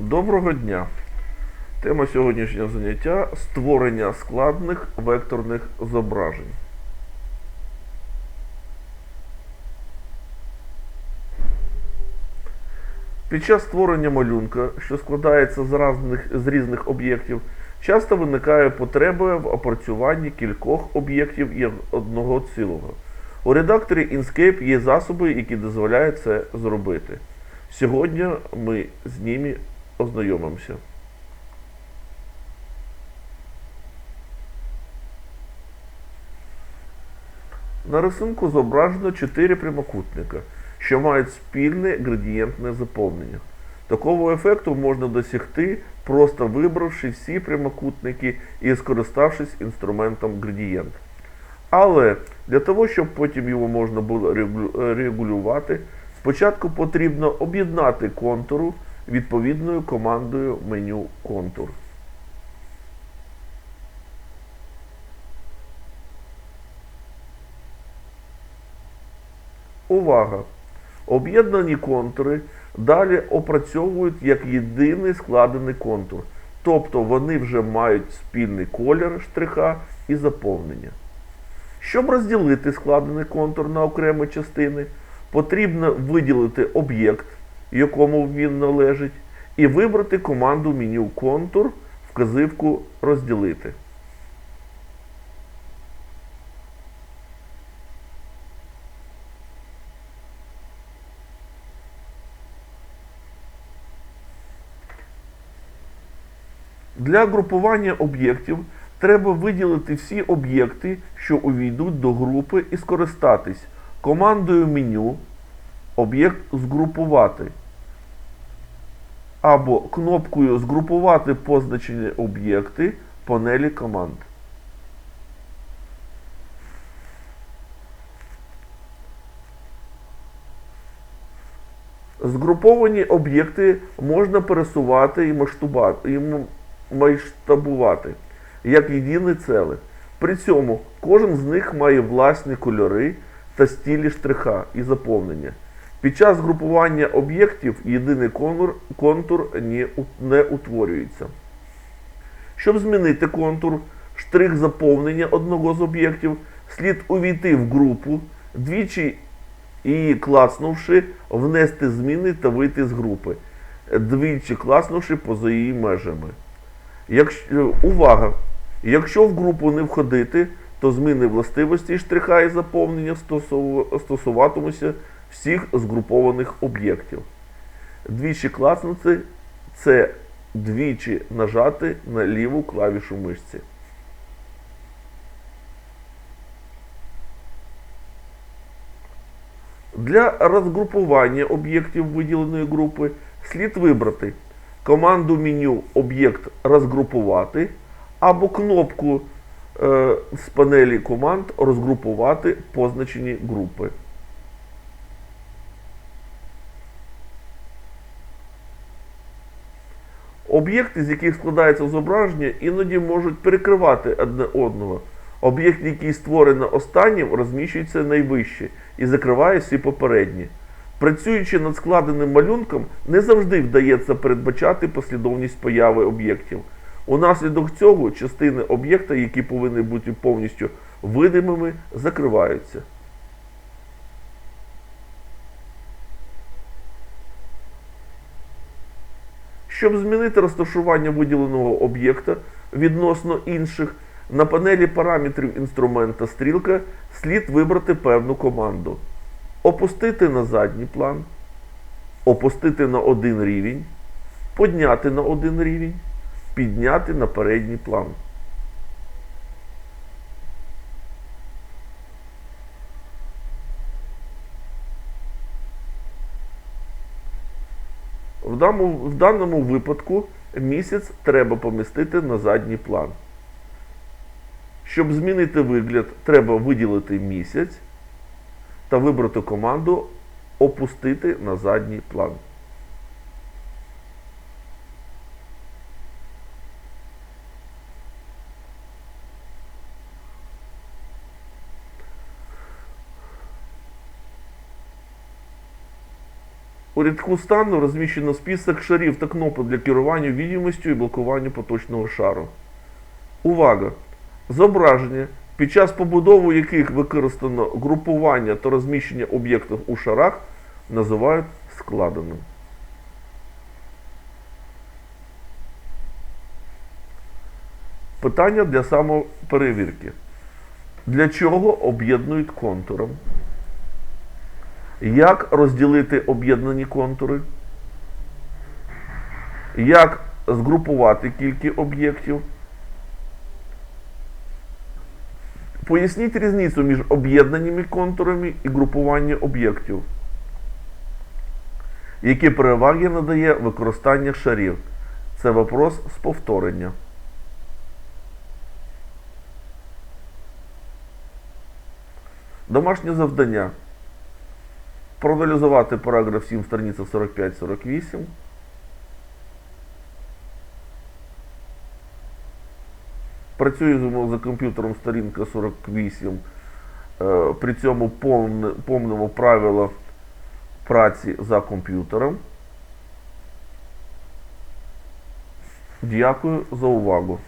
Доброго дня! Тема сьогоднішнього заняття створення складних векторних зображень. Під час створення малюнка, що складається з різних, з різних об'єктів, часто виникає потреба в опрацюванні кількох об'єктів як одного цілого. У редакторі Inkscape є засоби, які дозволяють це зробити. Сьогодні ми з ними ознайомимося. На рисунку зображено чотири прямокутника, що мають спільне градієнтне заповнення. Такого ефекту можна досягти, просто вибравши всі прямокутники і скориставшись інструментом градієнт. Але для того, щоб потім його можна було регулювати, спочатку потрібно об'єднати контуру відповідною командою меню контур. Увага! Об'єднані контури далі опрацьовують як єдиний складений контур. Тобто вони вже мають спільний колір штриха і заповнення. Щоб розділити складений контур на окремі частини, потрібно виділити об'єкт, якому він належить, і вибрати команду меню контур, вказівку розділити. Для групування об'єктів треба виділити всі об'єкти, що увійдуть до групи, і скористатись командою меню об'єкт згрупувати або кнопкою згрупувати позначені об'єкти панелі команд. Згруповані об'єкти можна пересувати і масштабувати як єдине ціле. При цьому кожен з них має власні кольори та стілі штриха і заповнення. Під час групування об'єктів єдиний контур, контур не, утворюється. Щоб змінити контур, штрих заповнення одного з об'єктів, слід увійти в групу, двічі і клацнувши, внести зміни та вийти з групи, двічі клацнувши поза її межами. Якщо, увага! Якщо в групу не входити, то зміни властивості штриха і заповнення стосуватимуться всіх згрупованих об'єктів. Двічі клацнути це двічі нажати на ліву клавішу мишці. Для розгрупування об'єктів виділеної групи слід вибрати команду меню Об'єкт розгрупувати або кнопку е, з панелі команд розгрупувати позначені групи. Об'єкти, з яких складається зображення, іноді можуть перекривати одне одного. Об'єкт, який створено останнім, розміщується найвище і закриває всі попередні. Працюючи над складеним малюнком, не завжди вдається передбачати послідовність появи об'єктів. Унаслідок цього частини об'єкта, які повинні бути повністю видимими, закриваються. Щоб змінити розташування виділеного об'єкта відносно інших, на панелі параметрів інструмента стрілка слід вибрати певну команду. Опустити на задній план, опустити на один рівень, підняти на один рівень, підняти на передній план. В даному, в даному випадку місяць треба помістити на задній план. Щоб змінити вигляд, треба виділити місяць та вибрати команду Опустити на задній план. У рядку стану розміщено список шарів та кнопок для керування відомістю і блокування поточного шару. Увага! Зображення, під час побудови яких використано групування та розміщення об'єктів у шарах, називають складеним. Питання для самоперевірки. Для чого об'єднують контуром? Як розділити об'єднані контури? Як згрупувати кілька об'єктів? Поясніть різницю між об'єднаними контурами і групуванням об'єктів. Які переваги надає використання шарів? Це вопрос з повторення. Домашнє завдання. Проаналізувати параграф 7 страниця 45-48. Працюємо за комп'ютером сторінка 48. Е, При цьому помнимо правила праці за комп'ютером. Дякую за увагу.